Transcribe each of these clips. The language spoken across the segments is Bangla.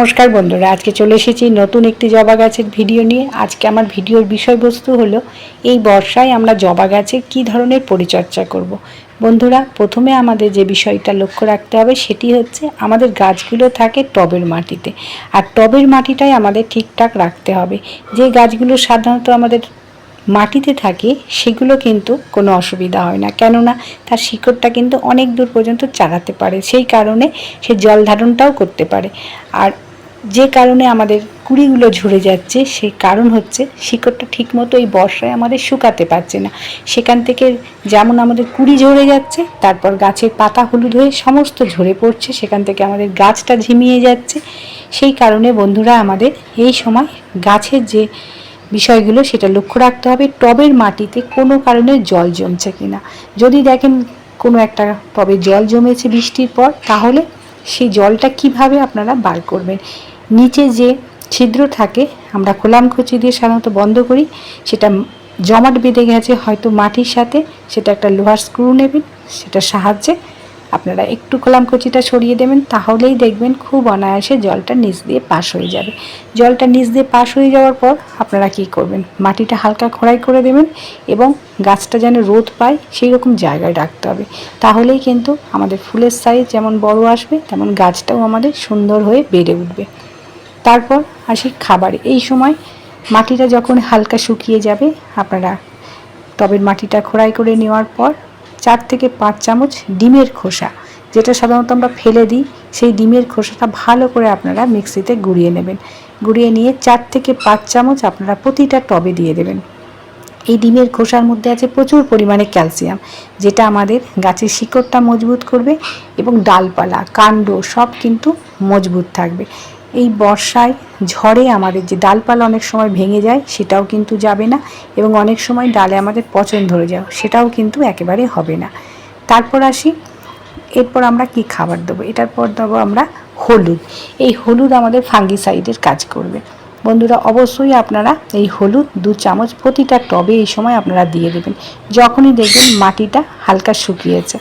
নমস্কার বন্ধুরা, আজকে চলে এসেছি নতুন একটি জবা গাছের ভিডিও নিয়ে। আজকে আমার ভিডিওর বিষয়বস্তু হলো, এই বর্ষায় আমরা জবা গাছে কী ধরনের পরিচর্যা করব। বন্ধুরা, প্রথমে আমাদের যে বিষয়টা লক্ষ্য রাখতে হবে সেটি হচ্ছে, আমাদের গাছগুলো থাকে টবের মাটিতে। আর টবের মাটিটাই আমাদের ঠিকঠাক রাখতে হবে। যে গাছগুলো সাধারণত আমাদের মাটিতে থাকে, সেগুলো কিন্তু কোনো অসুবিধা হয় না। কেননা, তার শিকড়টা কিন্তু অনেক দূর পর্যন্ত চালাতে পারে। সেই কারণে সে জল ধারণটাও করতে পারে। আর যে কারণে আমাদের কুড়িগুলো ঝরে যাচ্ছে সেই কারণ হচ্ছে শিকড়টা ঠিকমতো এই বর্ষায় আমাদের শুকাতে পারছে না। সেখান থেকে যেমন আমাদের কুড়ি ঝরে যাচ্ছে, তারপর গাছের পাতা হলুদ হয়ে সমস্ত ঝরে পড়ছে, সেখান থেকে আমাদের গাছটা ঝিমিয়ে যাচ্ছে। সেই কারণে বন্ধুরা, আমাদের এই সময় গাছের যে বিষয়গুলো, সেটা লক্ষ্য রাখতে হবে, টবের মাটিতে কোনো কারণে জল জমছে কিনা। যদি দেখেন কোনো একটা টবে জল জমেছে বৃষ্টির পর, তাহলে সেই জলটা কীভাবে আপনারা বার করবেন? নিচে যে ছিদ্র থাকে, আমরা খোলাম খুচি দিয়ে সাধারণত বন্ধ করি। সেটা জমাট বেঁধে গেছে, হয়তো মাটির সাথে। সেটা একটা লোহার স্ক্রু নেবেন, সেটার সাহায্যে আপনারা একটু কলাম কচিটা সরিয়ে দেবেন, তাহলেই দেখবেন খুব অনায়াসে জলটা নিচ দিয়ে পাশ হয়ে যাবে। জলটা নিচ দিয়ে পাশ হয়ে যাওয়ার পর আপনারা কি করবেন? মাটিটা হালকা খোঁড়াই করে দেবেন এবং গাছটা যেন রোদ পায় সেই রকম জায়গায় রাখতে হবে। তাহলেই কিন্তু আমাদের ফুলের সাইজ যেমন বড় আসবে, তেমন গাছটাও আমাদের সুন্দর হয়ে বেড়ে উঠবে। তারপর আসি খাবার। এই সময় মাটিটা যখন হালকা শুকিয়ে যাবে, আপনারা টবের মাটিটা খোড়াই করে নেওয়ার পর চার থেকে পাঁচ চামচ ডিমের খোসা, যেটা সাধারণত আমরা ফেলে দিই, সেই ডিমের খোসাটা ভালো করে আপনারা মিক্সিতে গুঁড়িয়ে নেবেন। গুঁড়িয়ে নিয়ে চার থেকে পাঁচ চামচ আপনারা প্রতিটা টবে দিয়ে দেবেন। এই ডিমের খোসার মধ্যে আছে প্রচুর পরিমাণে ক্যালসিয়াম, যেটা আমাদের গাছের শিকড়টা মজবুত করবে এবং ডালপালা, কাণ্ড সব কিন্তু মজবুত থাকবে। এই বর্ষায় ঝড়ে আমাদের যে ডালপালা অনেক সময় ভেঙে যায়, সেটাও কিন্তু যাবে না এবং অনেক সময় ডালে আমাদের পচন ধরে যায়, সেটাও কিন্তু একেবারে হবে না। তারপর আসি, এরপর আমরা কি খাবার দেবো? এটার পর দেবো আমরা হলুদ। এই হলুদ আমাদের ফাঙ্গিসাইডের কাজ করবে। বন্ধুরা, অবশ্যই আপনারা এই হলুদ দু চামচ প্রতিটা টবে এই সময় আপনারা দিয়ে দেবেন। যখনই দেখবেন মাটিটা হালকা শুকিয়েছে।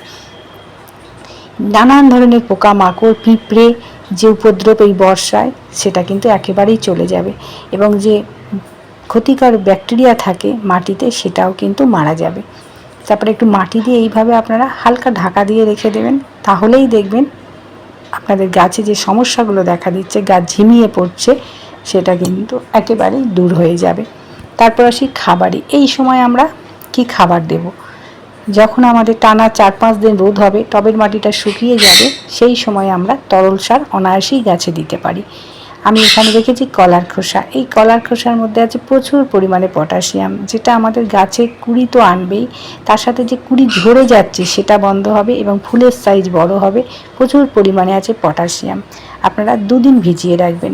নানান ধরনের পোকামাকড়, পিঁপড়ে যে উপদ্রব এই বর্ষায়, সেটা কিন্তু একেবারেই চলে যাবে এবং যে ক্ষতিকর ব্যাকটেরিয়া থাকে মাটিতে, সেটাও কিন্তু মারা যাবে। তারপরে একটু মাটি দিয়ে এইভাবে আপনারা হালকা ঢাকা দিয়ে রেখে দেবেন, তাহলেই দেখবেন আপনাদের গাছে যে সমস্যাগুলো দেখা দিচ্ছে গাছ ঝিমিয়ে পড়ছে, সেটা কিন্তু একেবারেই দূর হয়ে যাবে। তারপর আসি খাবারে, এই সময় আমরা কি খাবার দেবো? যখন আমাদের টানা চার পাঁচ দিন রোদ হবে, টবের মাটিটা শুকিয়ে যাবে, সেই সময় আমরা তরল সার অনায়াসেই গাছে দিতে পারি। আমি এখানে রেখেছি কলার খোসা। এই কলার খোসার মধ্যে আছে প্রচুর পরিমাণে পটাশিয়াম, যেটা আমাদের গাছে কুড়ি তো আনবেই। তার সাথে যে কুড়ি ঝরে যাচ্ছে, সেটা বন্ধ হবে এবং ফুলের সাইজ বড় হবে। প্রচুর পরিমাণে আছে পটাশিয়াম। আপনারা দুদিন ভিজিয়ে রাখবেন।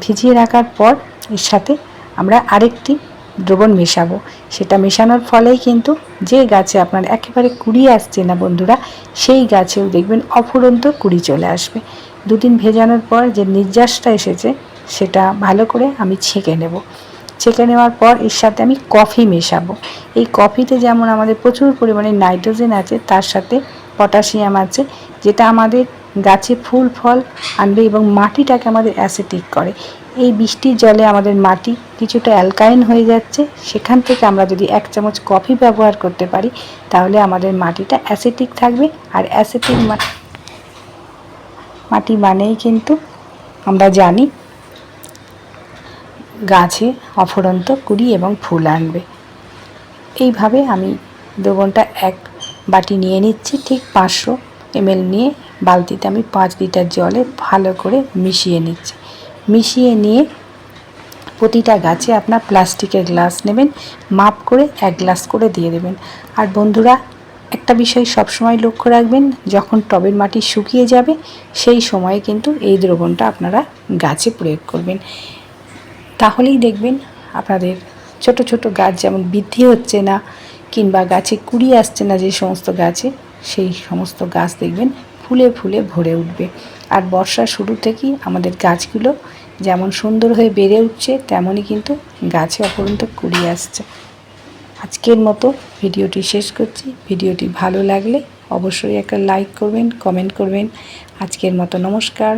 ভিজিয়ে রাখার পর এর সাথে আমরা আরেকটি দ্রবণ মেশাবো। সেটা মেশানোর ফলেই কিন্তু যে গাছে আপনার একেবারে কুড়ি আসছে না বন্ধুরা, সেই গাছেও দেখবেন অফুরন্ত কুড়ি চলে আসবে। দুদিন ভেজানোর পর যে নির্যাসটা এসেছে, সেটা ভালো করে আমি ছেঁকে নেব। ছেঁকে নেওয়ার পর এর সাথে আমি কফি মেশাবো। এই কফিতে যেমন আমাদের প্রচুর পরিমাণে নাইট্রোজেন আছে, তার সাথে পটাশিয়াম আছে, যেটা আমাদের গাছে ফুল, ফল আনবে এবং মাটিটাকে আমাদের অ্যাসিটিক করে। এই বৃষ্টির জলে আমাদের মাটি কিছুটা অ্যালকাইন হয়ে যাচ্ছে। সেখান থেকে আমরা যদি এক চামচ কফি ব্যবহার করতে পারি, তাহলে আমাদের মাটিটা অ্যাসিটিক থাকবে। আর অ্যাসিটিক মাটি মানেই কিন্তু আমরা জানি গাছে অফুরন্ত কুড়ি এবং ফুল আনবে। এইভাবে আমি দ্রবণটা এক বাটি নিয়ে নিচ্ছি, ঠিক পাঁচশো এমএল নিয়ে। বালতিতে আমি পাঁচ লিটার জলে ভালো করে মিশিয়ে নিচ্ছি। মিশিয়ে নিয়ে প্রতিটা গাছে আপনার প্লাস্টিকের গ্লাস নেবেন, মাপ করে এক গ্লাস করে দিয়ে দেবেন। আর বন্ধুরা, একটা বিষয় সবসময় লক্ষ্য রাখবেন, যখন টবের মাটি শুকিয়ে যাবে, সেই সময়ে কিন্তু এই দ্রবণটা আপনারা গাছে প্রয়োগ করবেন। তাহলেই দেখবেন আপনাদের ছোট ছোট গাছ যেমন বৃদ্ধি হচ্ছে না, কিংবা গাছে কুড়ি আসছে না যে সমস্ত গাছে, সেই সমস্ত গাছ দেখবেন ফুলে ফুলে ভরে উঠবে। আর বর্ষার শুরু থেকেই আমাদের গাছগুলো যেমন সুন্দর হয়ে বেড়ে উঠছে, তেমনই কিন্তু গাছে অপরন্ত কুড়িয়ে আসছে। আজকের মতো ভিডিওটি শেষ করছি। ভিডিওটি ভালো লাগলে অবশ্যই একটা লাইক করবেন, কমেন্ট করবেন। আজকের মতো নমস্কার।